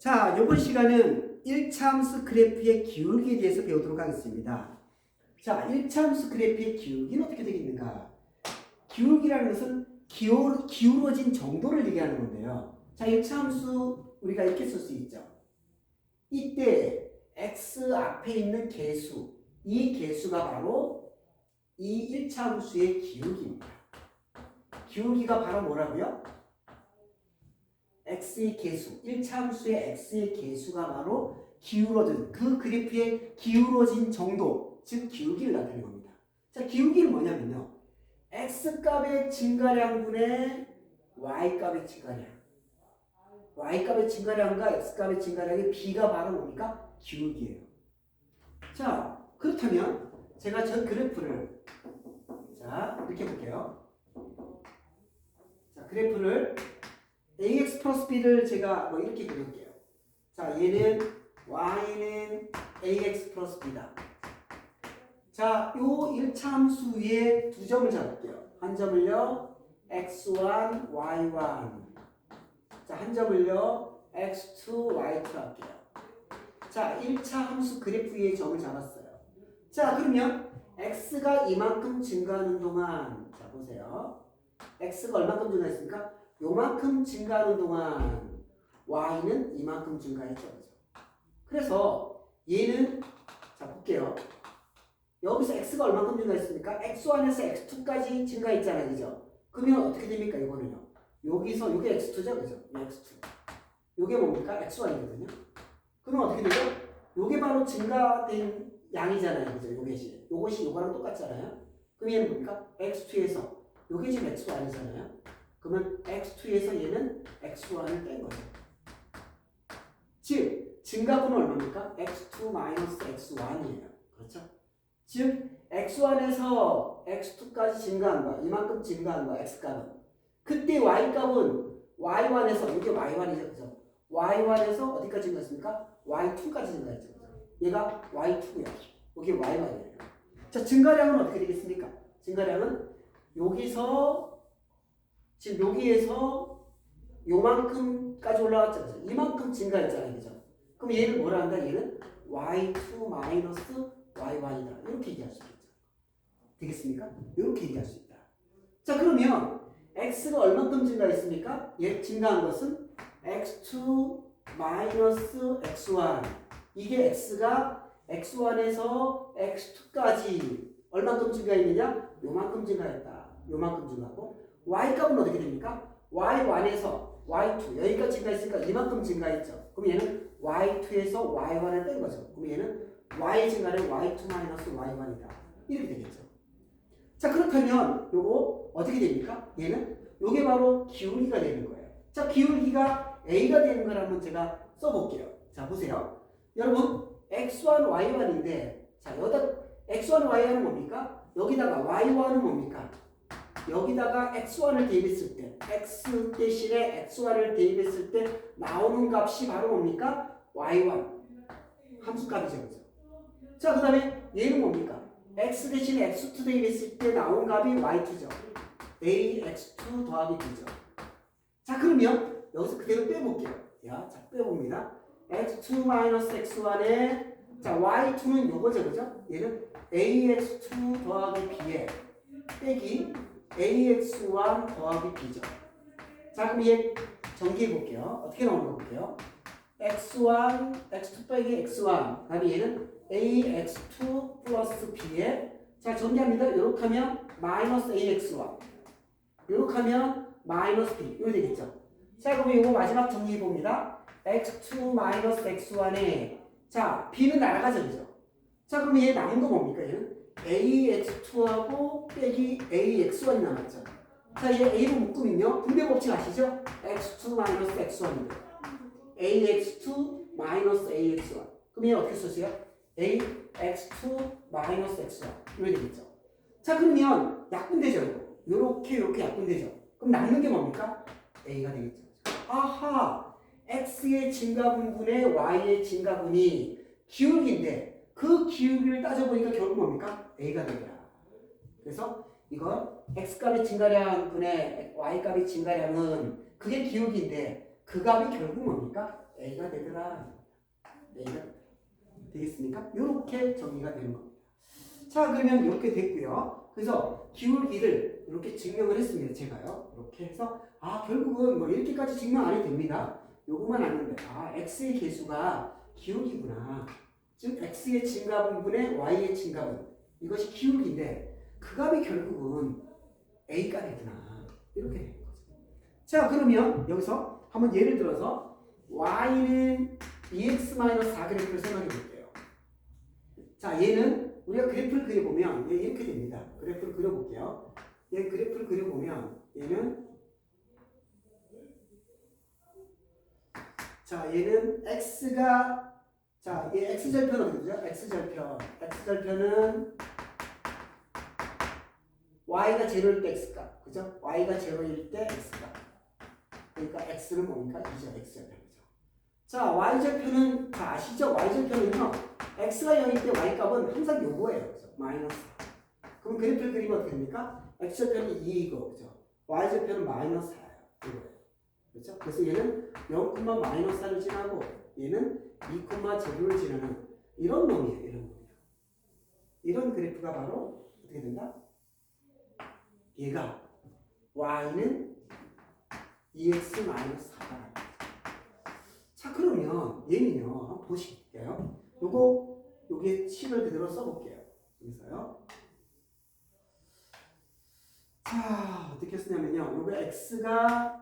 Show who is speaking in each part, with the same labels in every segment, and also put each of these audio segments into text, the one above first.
Speaker 1: 자, 이번 시간은 1차함수 그래프의 기울기에 대해서 배우도록 하겠습니다. 자, 1차함수 그래프의 기울기는 어떻게 되겠는가? 기울기라는 것은 기울, 기울어진 정도를 얘기하는 건데요. 자, 1차함수 우리가 이렇게 쓸 수 있죠. 이때 x 앞에 있는 개수, 이 개수가 바로 이 1차함수의 기울기입니다. 기울기가 바로 뭐라고요? X의 개수, 1차 함수의 x의 개수가 바로 기울어진 그 그래프의 기울어진 정도, 즉 기울기를 나타내는 겁니다. 자, 기울기는 뭐냐면요. x 값의 증가량분의 y 값의 증가량. y 값의 증가량과 x 값의 증가량의 비가 바로 뭡니까? 기울기예요. 자, 그렇다면 제가 저 그래프를 자, 이렇게 볼게요. 자, 그래프를 ax 플러스 b를 제가 뭐 이렇게 그릴게요. 자, 얘는 y는 ax 플러스 b다. 자, 요 1차 함수 위에 두 점을 잡을게요. 한 점을요, x1, y1. 자, 한 점을요, x2, y2 할게요. 자, 1차 함수 그래프 위에 점을 잡았어요. 자, 그러면 x가 이만큼 증가하는 동안, 자, 보세요. x가 얼마큼 증가했습니까? 요만큼 증가하는 동안 y는 이만큼 증가했죠. 그래서 얘는 자 볼게요. 여기서 x가 얼마큼 증가했습니까? x1에서 x2까지 증가했잖아요. 그죠? 그러면 어떻게 됩니까? 이거는요. 여기서 이게 x2죠. 그죠? 이 x2. 요게 뭡니까? x1이거든요. 그럼 어떻게 되죠? 요게 바로 증가된 양이잖아요. 그죠? 요것이. 요것이 요거랑 똑같잖아요. 그럼 얘는 뭡니까? x2에서 요게 지금 x1이잖아요. 그러면 x2에서 얘는 x1을 뺀 거죠. 즉, 증가분은 얼마입니까? x2 마이너스 x1이에요. 그렇죠? 즉, x1에서 x2까지 증가한 거, 이만큼 증가한 거, x값은. 그때 y값은 y1에서, 이게 y1이죠. 그죠? y1에서 어디까지 증가했습니까? y2까지 증가했죠. 얘가 y2고요. 여기 y1이에요. 자, 증가량은 어떻게 되겠습니까? 증가량은 여기서 지금 여기에서 요만큼까지 올라왔죠. 그죠? 이만큼 증가했잖아요. 그죠? 그럼 얘는 뭐라 한다? 얘는 y2 마이너스 y1이다. 이렇게 얘기할 수 있겠죠. 되겠습니까? 이렇게 얘기할 수 있다. 자, 그러면 x가 얼마큼 증가했습니까? 예, 증가한 것은 x2 마이너스 x1. 이게 x가 x1에서 x2까지 얼마큼 증가했느냐? 요만큼 증가했다. 요만큼 증가하고 y 값은 어떻게 됩니까? y1에서 y2 여기까지 증가했으니까 이만큼 증가했죠. 그럼 얘는 y2에서 y1을 뺀 거죠. 그럼 얘는 y 증가는 y2 마이너스 y1이다. 이렇게 되겠죠. 자 그렇다면 요거 어떻게 됩니까? 얘는 요게 바로 기울기가 되는 거예요. 자 기울기가 a가 되는 걸 한번 제가 써볼게요. 자 보세요. 여러분 x1 y1인데 자 여기다 x1 y1은 뭡니까? 여기다가 y1은 뭡니까? 여기다가 x1을 대입했을 때 x 대신에 x1을 대입했을 때 나오는 값이 바로 뭡니까? y1 함수값이죠. 자, 그 다음에 얘는 뭡니까? x 대신에 x2 대입했을 때 나온 값이 y2죠. ax2 더하기 b죠. 자, 그러면 여기서 그대로 빼볼게요. 야, 자, 빼봅니다. x2 마이너스 x1에 자, y2는 요거죠. 그죠? 얘는 ax2 더하기 b에 빼기 ax1 더하기 b죠. 자, 그럼 얘 전개해 볼게요. 어떻게 나오는 거 볼게요. x1, x2 빼기 x1. 그다음에 얘는 ax2 플러스 b에 자, 전개합니다. 이렇게 하면 마이너스 ax1. 이렇게 하면 마이너스 b. 이거 되겠죠. 자, 그럼 이거 마지막 정리해 봅니다. x2 마이너스 x1에 자, b는 날아가죠. 자, 그럼 얘 남은 거 뭡니까? 얘는 ax2하고 빼기 ax1이 남았죠. 자, 얘 a로 묶으면요. 분배 법칙 아시죠? x2 마이너스 x1인데 ax2 마이너스 ax1. 그럼 얘 어떻게 쓰세요? ax2 마이너스 x1. 이렇게 되겠죠. 자, 그러면 약분되죠. 이거. 요렇게 요렇게 약분되죠. 그럼 남는 게 뭡니까? a가 되겠죠. 아하! x의 증가분분의 y의 증가분이 기울기인데 그 기울기를 따져보니까 결국 뭡니까? a가 되더라. 그래서 이건 x값의 증가량 분의 y값의 증가량은 그게 기울기인데 그 값이 결국 뭡니까? A가 되더라. A가 되겠습니까? 이렇게 정리가 되는 겁니다. 자, 그러면 이렇게 됐고요. 그래서 기울기를 이렇게 증명을 했습니다. 제가요. 이렇게 해서 아, 결국은 뭐 이렇게까지 증명 안 해도 됩니다. 알면 돼. 아, x의 개수가 기울기구나. 즉 x의 증가분분의 y의 증가분. 이것이 기울기인데 그 값이 결국은 a 값이구나. 이렇게 되는 거죠. 자, 그러면 여기서 한번 예를 들어서 y는 2x-4 그래프를 생각해 볼게요. 자, 얘는 우리가 그래프를 그려보면 얘 이렇게 됩니다. 그래프를 그려볼게요. 얘 그래프를 그려보면 얘는 자, 얘는 x가 자, 얘 x절편 어디죠? x절편. x절편은 y가 제로일 때 x값. 그죠? y가 제로일 때 x값. 그러니까 x는 뭡니까? 2죠. x절편이죠. 자, y절편은 다 아시죠? y절편은요. x가 0일 때 y값은 항상 요거예요. 그죠? 마이너스. 그럼 그래프를 그리면 어떻게 됩니까? x절편이 2이고, 그죠? y절편은 마이너스 4예요. 이거예요. 그렇죠? 그래서 얘는 0, 마이너스 4를 지나고 얘는 2, 제로를 지나는 이런 놈이에요. 이런 놈이에요. 이런 그래프가 바로 어떻게 된다? 얘가 y는 2x-4다. 자 그러면 얘는요. 한번 보실게요. 요거 요게 식을 그대로 써볼게요. 여기서요. 자 어떻게 쓰냐면요. 요거 x가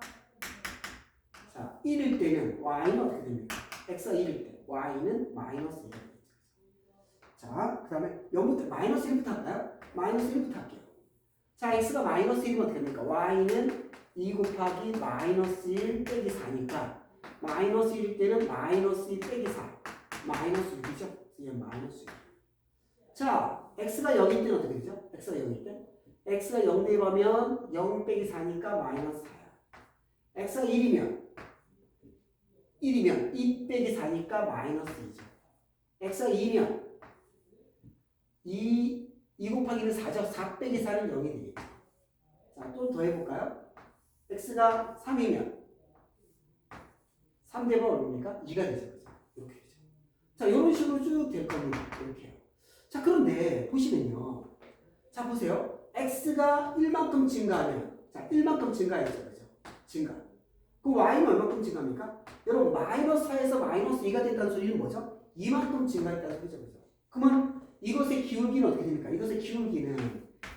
Speaker 1: 자 1일 때는 y는 어떻게 됩니까? X가 1일 때 y는 마이너스 1이 되죠. 자, 그 다음에 0부터 마이너스 1부터 할까요? 마이너스 1부터 할게요. 자, x가 마이너스 1이면 어떻게 됩니까? y는 2 곱하기 마이너스 1 빼기 4니까 마이너스 1일 때는 마이너스 2 빼기 4 마이너스 6이죠? 이게 마이너스 6 자, x가 0일 때는 어떻게 되죠? x가 0일 때 x가 0 대입하면 0 빼기 4니까 마이너스 4야 x가 1이면 1이면 2 빼기 4니까 마이너스 2죠. x가 2면 2, 2 곱하기는 4죠. 4 빼기 4는 0이 되겠죠. 자, 또더 해볼까요? x가 3이면 3 대면 얼마입니까? 2가 되죠. 이렇게 되죠. 자, 이런 식으로 쭉 될 겁니다. 이렇게요. 자, 그런데 보시면요. 자, 보세요. x가 1만큼 증가하면 자, 1만큼 증가했죠. 그죠? 증가. 그럼 y는 얼마큼 증가합니까? 여러분 마이너스 4에서 마이너스 2가 됐다는 소리는 뭐죠? 이만큼 증가했다는 소리죠. 그죠? 그러면 이것의 기울기는 어떻게 됩니까? 이것의 기울기는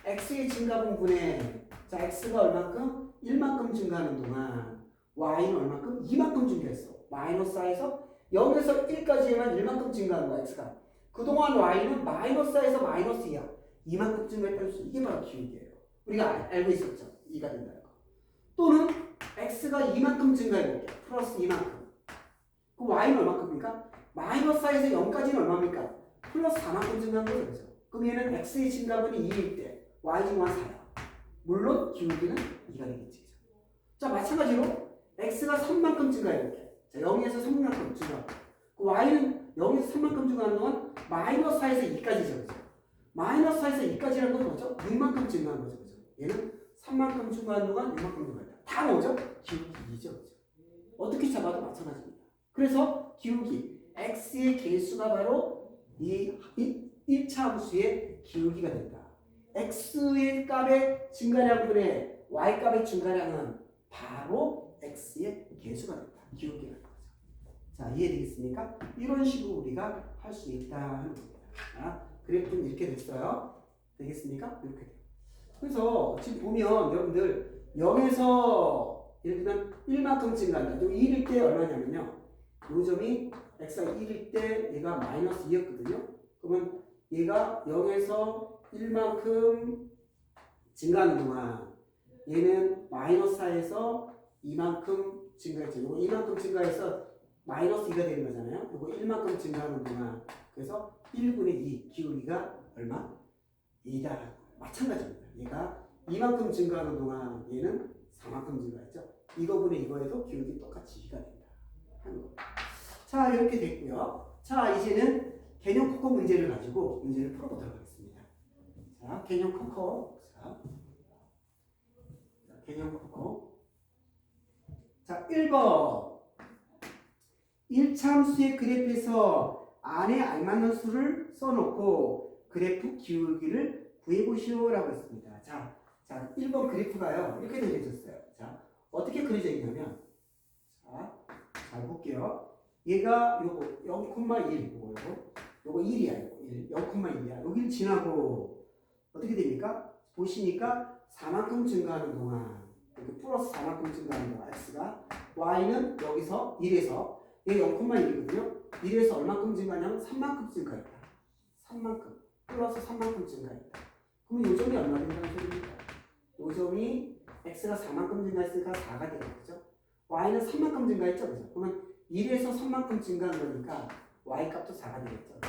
Speaker 1: x의 증가분분에 자 x가 얼마큼? 1만큼 증가하는 동안 y는 얼마큼? 2만큼 증가했어. 마이너스 4에서 0에서 1까지만 1만큼 증가한 거야 x가. 그동안 y는 마이너스 4에서 마이너스 2야. 이만큼 증가했다는 소리. 이게 바로 기울기예요. 우리가 알, 알고 있었죠. 2가 된다는 거. 또는 x가 이만큼 증가해볼게요. 플러스 이만큼. 그럼 y는 얼마큼입니까? 마이너스 4에서 0까지는 얼마입니까? 플러스 4만큼 증가한 거죠. 그죠? 그럼 얘는 x의 증가분이 2일 때 y 증가 4야. 물론 기울기는 2가 되겠지. 자 마찬가지로 x가 3만큼 증가해볼게요. 자 0에서 3만큼 증가. 그 y는 0에서 3만큼 증가하는 동안 마이너스 4에서 2까지죠. 그죠? 마이너스 4에서 2까지라는 건 뭐죠? 6만큼 증가한 거죠. 그죠? 얘는 3만큼 증가하는 동안 6만큼 증가했 다. 다 뭐죠? 기울기이죠. 어떻게 잡아도 마찬가지입니다. 그래서 기울기 x의 개수가 바로 이 1차 함수의 기울기가 된다. x의 값의 증가량 분의 y 값의 증가량은 바로 x의 개수가 된다. 기울기가 된다. 자, 이해되겠습니까? 이런 식으로 우리가 할 수 있다 하는 겁니다. 자, 그래프는 이렇게 됐어요. 되겠습니까? 이렇게. 그래서 지금 보면 여러분들 0에서 예를 들면 1만큼 증가한다. 요 1일 때 얼마냐면요. 요 점이 x가 1일 때 얘가 마이너스 2였거든요. 그러면 얘가 0에서 1만큼 증가하는 동안 얘는 마이너스 4에서 이만큼 증가했죠. 요거 이만큼 증가해서 마이너스 2가 되는 거잖아요. 요거 1만큼 증가하는 동안 그래서 1분의 2 기울기가 얼마? 2다. 마찬가지입니다. 얘가 이만큼 증가하는 동안 얘는 4만큼 증가했죠. 이거분의 이거에도 기울기 똑같이 2가 된다. 자 이렇게 됐고요. 자 이제는 개념 코코 문제를 가지고 문제를 풀어보도록 하겠습니다. 자 개념 코코 자, 자 개념 코코 자 1번 1참수의 그래프에서 안에 알맞는 수를 써놓고 그래프 기울기를 구해보시오라고 했습니다. 자, 자 1번 그래프가요. 이렇게 되어졌어요. 자, 어떻게 그려져 있냐면 자, 잘 볼게요. 얘가 요거 0,1 요거 요거 요거 1이야 요거 1 0,1이야 여기를 지나고 어떻게 됩니까? 보시니까 4만큼 증가하는 동안 이렇게 플러스 4만큼 증가하는 동안 x가 y는 여기서 1에서 얘 0,1이거든요 1에서 얼마큼 증가하냐면 3만큼 증가했다 3만큼 플러스 3만큼 증가했다 그럼 요 점이 얼마 된다는 소리입니까? 요 점이 x가 4만큼 증가했으니까 4가 되는 거죠 y는 3만큼 증가했죠 그죠? 그러면 1에서 3만큼 증가한 거니까 y 값도 4가 되겠죠.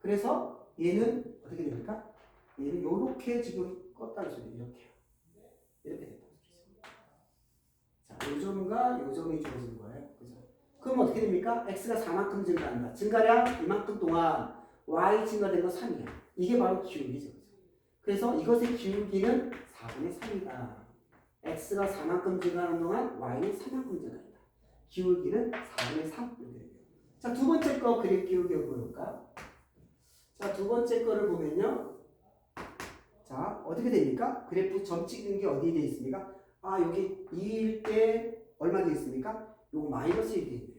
Speaker 1: 그래서 얘는 어떻게 됩니까? 얘는 이렇게 지금 껐다는 소리 이렇게 이렇게 됐다는 소리죠. 자, 요 점과 요 점이 주어진 거예요. 그죠? 그럼 어떻게 됩니까? x가 4만큼 증가한다. 증가량 이만큼 동안 y 증가된 건 3이야. 이게 바로 기울기죠. 그래서 이것의 기울기는 4분의 3이다. x가 4만큼 증가하는 동안 y는 3만큼 증가한다. 기울기는 4분의 3 이렇게 돼요. 자, 두 번째 거 그래프 기울기 볼까? 자, 두 번째 거를 보면요. 자, 어떻게 됩니까? 그래프 점 찍는 게 어디에 돼 있습니까? 아, 여기 2일 때 얼마 돼 있습니까? 요거 마이너스 1이 돼 있네요.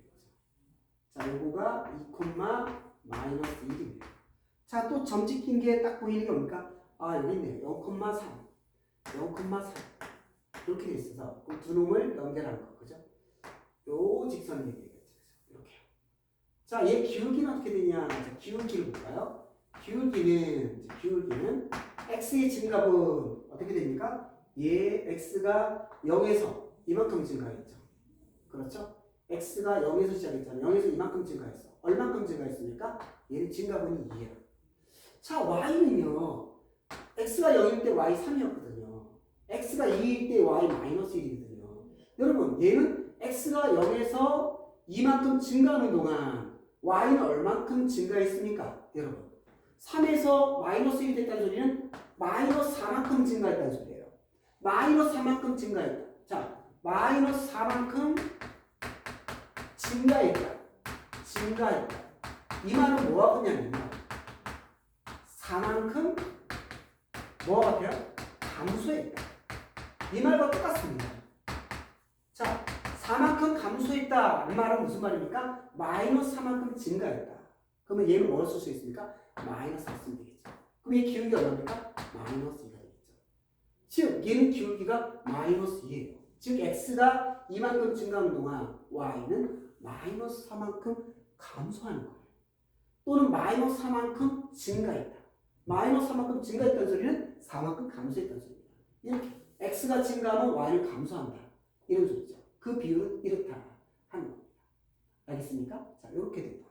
Speaker 1: 자, 요거가 2, 마이너스 1이네요. 자, 또 점 찍힌 게 딱 보이는 게 뭡니까? 아, 여기 있네요. 0,3. 0,3. 이렇게 돼 있어서 그 두 놈을 연결한 거. 그죠? 요 직선 얘기겠죠. 이렇게. 자, 얘 기울기는 어떻게 되냐? 자, 기울기를 볼까요? 기울기는 기울기는 x의 증가분 어떻게 됩니까? 얘 x가 0에서 이만큼 증가했죠. 그렇죠? x가 0에서 시작했잖아요. 0에서 이만큼 증가했어. 얼만큼 증가했습니까? 얘는 증가분이 2예요. 자, y는요. x가 0일 때 y 3이었거든요. X가 2일 때 y 마이너스 1이거든요. 여러분, 얘는 x가 0에서 이만큼 증가하는 동안 y는 얼만큼 증가했습니까? 여러분 3에서 마이너스 1이 됐다는 소리는 마이너스 4만큼 증가했다는 소리예요 마이너스 4만큼 증가했다 자 마이너스 4만큼 증가했다 증가했다 이 말은 뭐가 그냐면요 4만큼 뭐가 같아요? 감소했다 이 말과 똑같습니다 자 4만큼 감소했다. 이 말은 무슨 말입니까? 마이너스 4만큼 증가했다. 그러면 얘는 뭘쓸수 있습니까? 마이너스 4 쓰면 되겠죠. 그럼 얘 기울기 얼마입니까? 마이너스 2가 되겠죠. 즉 얘는 기울기가 마이너스 2예요. 즉 x가 이만큼 증가하는 동안 y는 마이너스 4만큼 감소하는 거예요. 또는 마이너스 4만큼 증가했다. 마이너스 4만큼 증가했다는 소리는 4만큼 감소했다는 소리입니다. 이렇게 x가 증가하면 y는 감소한다. 이런 소리죠. 그 비율은 이렇다 하는 겁니다. 알겠습니까? 자, 이렇게 된다.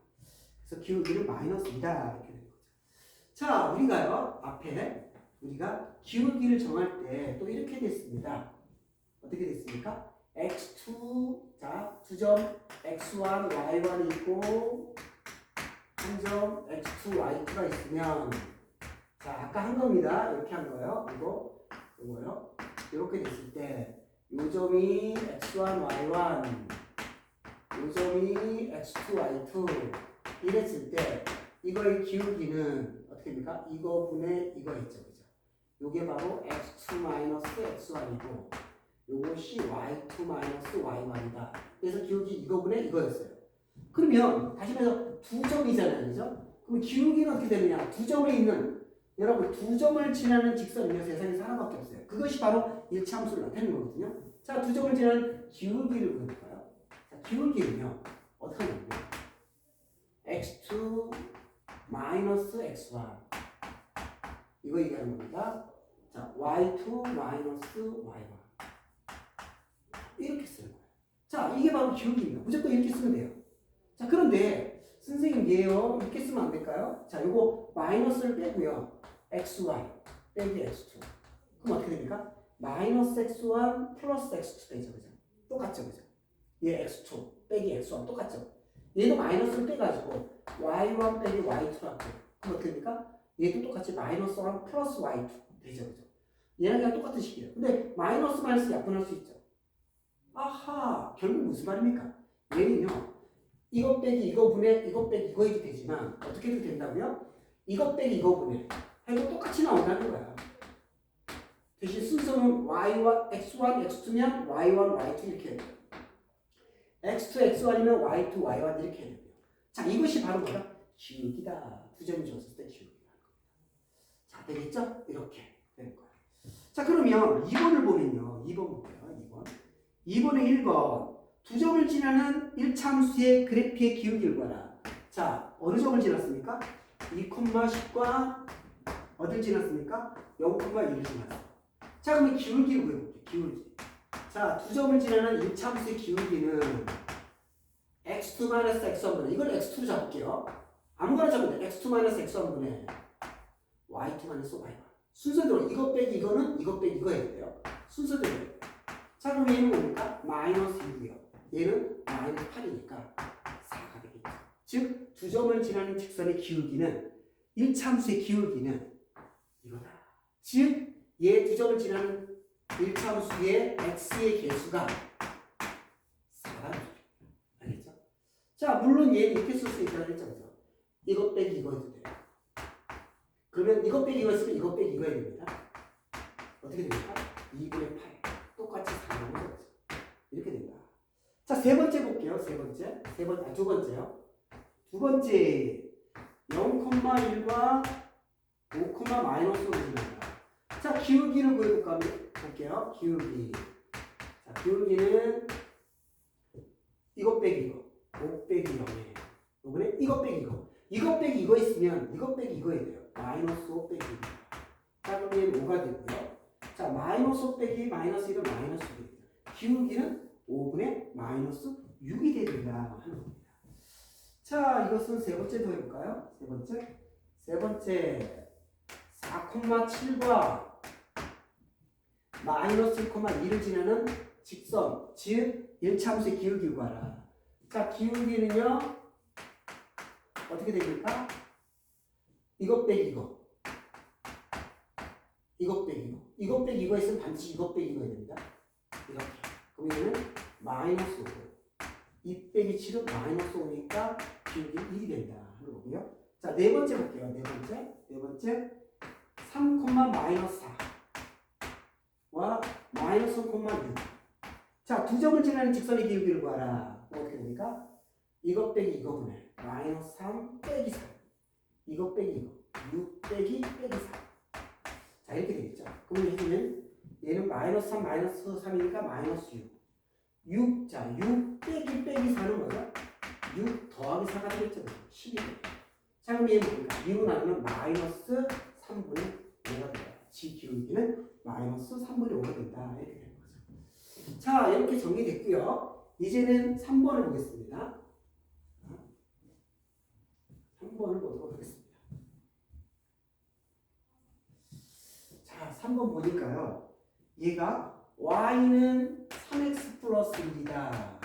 Speaker 1: 그래서 기울기는 마이너스 2다 이렇게 되는 거죠. 자, 우리가요 앞에 우리가 기울기를 정할 때 또 이렇게 됐습니다. 어떻게 됐습니까? x2 자, 두점 x1, y1이 있고 한 점 x2, y2가 있으면 자, 아까 한 겁니다. 이렇게 한 거예요. 이거 이거요. 이렇게 됐을 때 요 점이 x1, y1, 요 점이 x2, y2 이랬을 때 이거의 기울기는 어떻게 됩니까? 이거 분의 이거 있죠, 그죠? 요게 바로 x2 마이너스 x1이고 요것이 y2 마이너스 y1이다. 그래서 기울기 이거 분의 이거였어요. 그러면 다시 말해서 두 점이잖아요, 그죠? 그럼 기울기는 어떻게 되느냐? 두 점에 있는 여러분 두 점을 지나는 직선이 세상에서 하나밖에 없어요. 그것이 바로 일차함수를 나타내는 거거든요. 자, 두 지나는 기울기를 구해볼까요? 자, 기울기는요. 어떻게 하냐면 x2 마이너스 x1 이거 얘기하는 겁니다. 자, y2 마이너스 y1 이렇게 쓰는 거예요. 자, 이게 바로 기울기입니다. 무조건 이렇게 쓰면 돼요. 자, 그런데 선생님 얘요 이렇게 쓰면 안 될까요? 자, 요거 마이너스를 빼고요. xy 빼기 x2 그럼 어떻게 됩니까? 마이너스 x1 플러스 x2 되죠 그죠? 똑같죠 그죠? 얘 x2 빼기 x1 똑같죠? 얘도 마이너스를 빼가지고 y1 빼기 y2로 할게요 그럼 어떻게 됩니까? 얘도 똑같이 마이너스 1 플러스 y2 되죠 그죠? 얘랑 그냥 똑같은 식이에요 근데 마이너스 마이너스 약분할 수 있죠 아하 결국 무슨 말입니까? 얘는요 이것 빼기 이거분의 이것 빼기 이거 해도 되지만 어떻게 해도 된다고요? 이것 빼기 이거분의 해도 똑같이 나온다는 거야. 대신 순서는 y1, x1, x2면 y1, y2 이렇게 해야 돼요. x2, x1이면 y2, y1 이렇게 해야 돼요. 자, 이것이 바로 뭐다? 기울기다. 두 점이 줬을 때 기울기다. 자, 되겠죠? 이렇게 되는 거야. 자, 그러면 2번을 보면요. 2번 볼게요. 2번. 2번에 1번. 두 점을 지나는 1참수의 그래프의 기울기를 봐라. 자, 어느 점을 지났습니까? 2,10과 어딜 지났습니까? 0,1을 지났어. 자, 그러면 기울기를 구해볼게요. 기울기. 자, 두 점을 지나는 1참수의 기울기는 x2 x1분의 이걸 x2로 잡을게요. 아무거나 잡으면 돼. x2 x1분의 y2 y1. 순서대로 이것 빼기 이거는 이것 빼기 이거 해야 돼요. 순서대로. 자, 그럼 얘는 뭡니까? 마이너스 6이요. 얘는 마이너스 8이니까 4가 되겠죠. 즉, 두 점을 지나는 직선의 기울기는 1참수의 기울기는 이거다. 즉, 얘 두 점을 지나는 1참수의 x의 개수가 4가 알겠죠? 자, 물론 얘는 이렇게 쓸 수 있다고. 그죠? 이것 빼기 이거 해도 돼요. 그러면 이것 빼기 이거 했으면 이것 빼기 이거 해야 됩니다. 어떻게 됩니까? 2분의 8. 똑같이 4 나오는 거죠. 이렇게 된다. 자, 세 번째 볼게요. 세 번째. 세 번, 아, 두 번째요. 두 번째. 0,1과 5, 마이너스로 지납니다. 자, 기울기를 구해볼까 하면 볼게요. 기울기. 자, 기울기는 이것 빼기 이거. 5 빼기 0이에요. 이번에 이것 빼기 이거. 이것 빼기 이거 있으면 이것 빼기 이거 해야 돼요. 마이너스 5 빼기 2. 자, 그럼 얘는 5가 되고요. 자, 마이너스 5 빼기 마이너스 1은 마이너스 6입니다. 기울기는 5분의 마이너스 6이 됩니다. 하는 겁니다. 자, 이것은 세 번째 더 해볼까요? 세 번째. 세 번째. 4,7과 마이너스 1,2를 지나는 직선, 즉 1참수의 기울기 구하라. 자, 기울기는요. 어떻게 됩니까? 이것 빼기 이거. 이것 빼기 이거. 이것 빼기 이거 있으면 반드시 이것 빼기 이거 해야 됩니다. 이렇게. 그럼 이거는 마이너스 5. 2 빼기 7은 마이너스 5니까 기울기 1이 된다. 하는 거고요. 자, 네 번째 볼게요. 네 번째. 네 번째. 3, 마이너스 4 와 마이너스 3,6. 자, 두 점을 지나는 직선의 기울기를 구하라. 어떻게 됩니까? 이것 빼기 이거분의 마이너스 3 빼기 3. 이것 빼기 이거. 6 빼기 빼기 4. 자, 이렇게 되겠죠. 그러면 해주면 얘는 마이너스 3 마이너스 3이니까 마이너스 6. 6, 자, 6 빼기 빼기 4는 뭐죠? 6 더하기 4가 되겠죠. 10이 돼요. 자, 그럼 얘는 뭡니까? 6은 아니면 마이너스 3분의 5가 돼요. 지 기울기는 마이너스 3분의 5가 된다. 이렇게 되는 거죠. 자, 이렇게 정리됐고요. 이제는 3번을 보겠습니다. 3번을 보도록 하겠습니다. 자, 3번 보니까요. 얘가 y는 3x 플러스 1이다.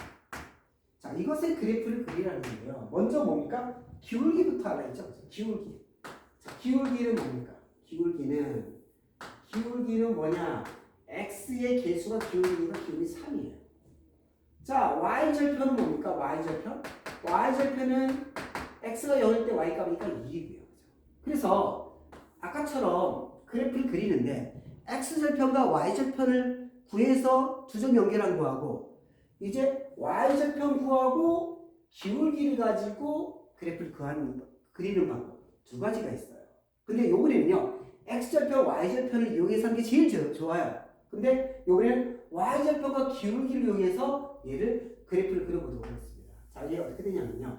Speaker 1: 자, 이것의 그래프를 그리라는 거예요. 먼저 뭡니까? 기울기부터 알아야죠. 기울기. 자, 기울기는 뭡니까? 기울기는 기울기는 뭐냐? x의 개수가 기울기니까 기울기 3이에요. 자, y 절편은 뭡니까? y 절편? y 절편은 x가 0일 때 y 값이니까 2이고요. 그래서 아까처럼 그래프를 그리는데 x 절편과 y 절편을 구해서 두 점 연결한 거하고 이제 y 절편 구하고 기울기를 가지고 그래프를 구하는 그리는 방법 두 가지가 있어요. 근데 요번에는요 x 절편, y 절편을 이용해서 하는 게 제일 저- 좋아요. 근데 요번에는 y 절편과 기울기를 이용해서 얘를 그래프를 그려보도록 하겠습니다. 자, 얘 어떻게 되냐면요.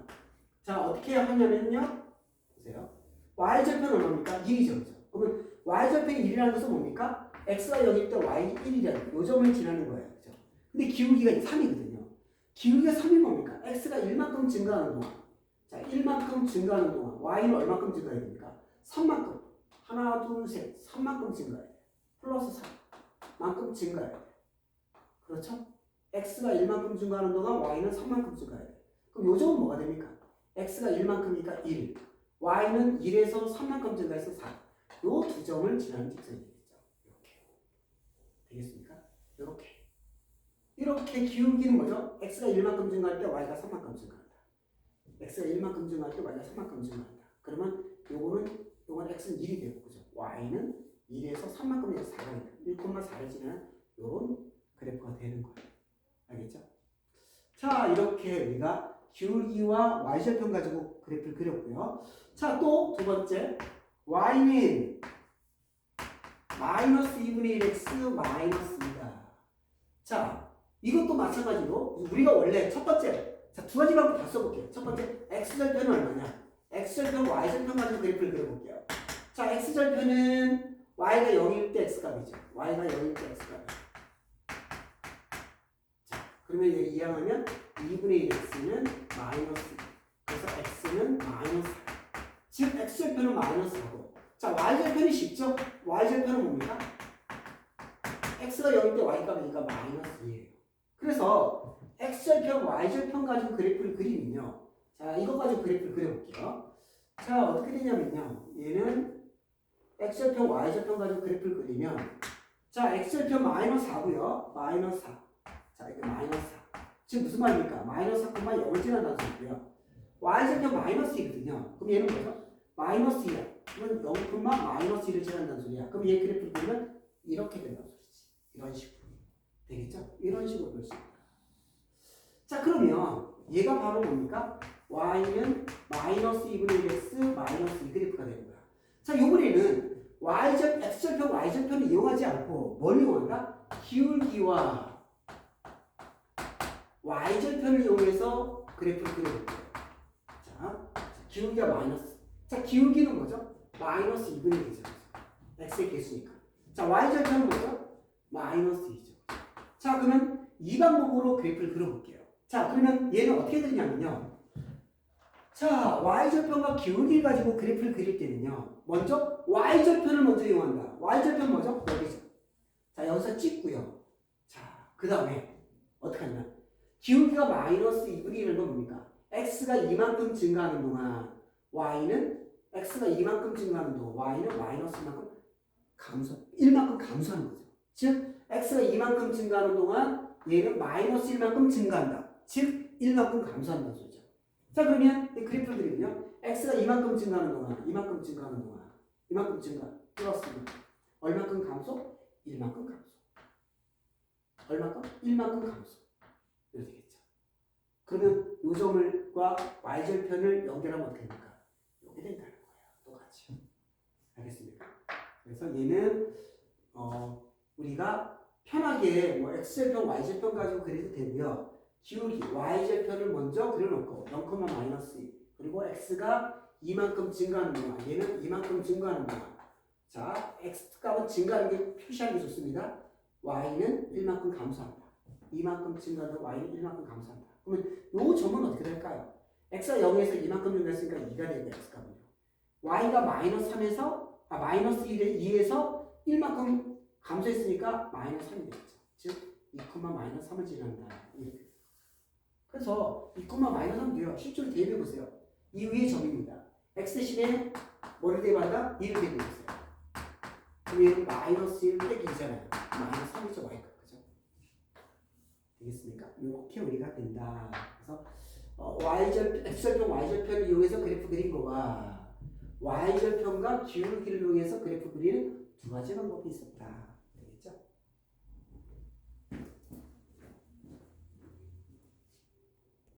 Speaker 1: 자, 어떻게 하냐면요. 보세요. y 절편은 얼마입니까? 1이죠. 그죠? 그러면 y 절편이 1이라는 것은 뭡니까? x가 0일 때 y 1이라는 요 점을 지나는 거예요. 그죠? 근데 기울기가 3이거든요. 기울기가 3이 뭡니까? x가 1만큼 증가하는 동안 자, 1만큼 증가하는 동안 y는 얼마큼 증가해야 됩니까? 3만큼. 하나, 둘, 셋. 3만큼 증가해야 돼. 플러스 3만큼 증가해야 돼. 그렇죠? x가 1만큼 증가하는 동안 y는 3만큼 증가해야 돼. 그럼 요 점은 뭐가 됩니까? x가 1만큼이니까 1. y는 1에서 3만큼 증가해서 4. 요 두 점을 지나는 직선이 되겠죠. 이렇게. 되겠습니까? 이렇게. 이렇게 기울기는 뭐죠? x가 1만큼 증가할 때 y가 3만큼 증가한다. x가 1만큼 증가할 때 y가 3만큼 증가한다. 그러면 요거는 요건 x는 1이 되고 그죠? y는 1에서 3만큼에서 4가 된다. 1,4를 지나는 요런 그래프가 되는 거예요. 알겠죠? 자, 이렇게 우리가 기울기와 y절편 가지고 그래프를 그렸고요. 자, 또 두 번째 y는 마이너스 2분의 1x 마이너스 2다. 자, 이것도 마찬가지로 우리가 원래 첫 번째 자, 두 가지 방법 다 써볼게요. 첫 번째 x절편은 얼마냐? X절편, y절편 가지고 그래프를 그려볼게요. 자, x절편은 y가 0일 때 x값이죠. y가 0일 때 x값. 자, 그러면 여기 이항하면 2분의 1x는 마이너스 그래서 x는 마이너스 4. 즉 x절편은 마이너스 4고 자 y절편이 쉽죠? y절편은 뭡니까? x가 0일 때 이가 마이너스 2예요. 그래서 x절편, y절편 가지고 그래프를 그리면요. 자 이것 가지고 그래프를 그려볼게요. 자 어떻게 되냐면요. 얘는 x절편, y절편 가지고 그래프를 그리면 자 x절편 마이너스 4고요. 마이너스 4. 자 이게 마이너스 4. 지금 무슨 말입니까? 마이너스 4콤마 0을 지난다는 소리고요. y절편 마이너스 2거든요. 그럼 얘는 뭐죠? 마이너스 2야. 이건 0, 마이너스 1을 지난다는 소리야. 그럼 얘 그래프를 보면 이렇게 된다는 소리지. 이런 식으로. 되겠죠? 이런 식으로 볼 수 있다. 자, 그러면 얘가 바로 뭡니까? Y는 마이너스 2분의 1x 마이너스 2 그래프가 되는 거야. 자, 요번에는 y절, x절편, y절편을 이용하지 않고 뭘 이용한다? 기울기와 y절편을 이용해서 그래프를 그려볼게요. 자, 기울기가 마이너스. 자, 기울기는 뭐죠? 마이너스 2분의 1이죠. x의 개수니까. 자, y절편은 뭐죠? 마이너스 2죠. 자, 그러면 이 방법으로 그래프를 그려볼게요. 자, 그러면 얘는 어떻게 되냐면요. 자, y절편과 기울기를 가지고 그래프를 그릴 때는요. 먼저 y절편을 먼저 이용한다. y절편 뭐죠? 여기죠. 자, 여기서 찍고요. 자, 그 다음에 어떻게 하냐. 기울기가 마이너스 2분의 1은 건 뭡니까? x가 이만큼 증가하는 동안 y는 x가 이만큼 증가하는 동안 y는 마이너스만큼 감소, 1만큼 감소하는 거죠. 즉 x가 이만큼 증가하는 동안 얘는 마이너스 1만큼 증가한다. 즉 1만큼 감소한다는 소리죠. 자 그러면 그리면요. x가 이만큼 증가하는 동안 이만큼 증가하는 동안 이만큼 증가 플러스는 얼마큼 감소? 1만큼 감소. 얼마큼? 1만큼 감소. 이렇게 되겠죠. 그러면 요 점을과 y절편을 연결하면 어떻게 됩니까? 이렇게 된다는 거예요. 똑같이. 알겠습니까? 그래서 얘는 어, 우리가 편하게 뭐 x절편, y절편 가지고 그려도 되고요. 기울기 y절편을 먼저 그려놓고 0, 마이너스 2 그리고 x가 이만큼 증가하는 동안 얘는 이만큼 증가하는 동안 자 x 값은 증가하는 게 표시하는 게 좋습니다. y는 1만큼 감소한다. 이만큼 증가하는 y는 1만큼 감소한다. 그러면 요 점은 어떻게 될까요? x가 0에서 이만큼 증가했으니까 2가 되고 x 값은요. y가 마이너스 3에서 아 마이너스 1에 2에서 1만큼 감소했으니까 마이너스 3이 되겠죠. 즉 2, 마이너스 3을 지난다. 이렇게. 그래서 2, 마이너스 3 돼요. 실제로 대입해 보세요. 이 위의 점입니다. x 대신에 뭐를 대입한다? 2를 대입해 보세요. 그럼 얘는 마이너스 1 빼기 2잖아요. 마이너스 3이죠. y가. 그죠? 되겠습니까? 이렇게 우리가 된다. 그래서 어, y절, x절편, y절편을 이용해서 그래프 그린 거와 y절편과 기울기를 이용해서 그래프 그리는 두 가지 방법이 있었다.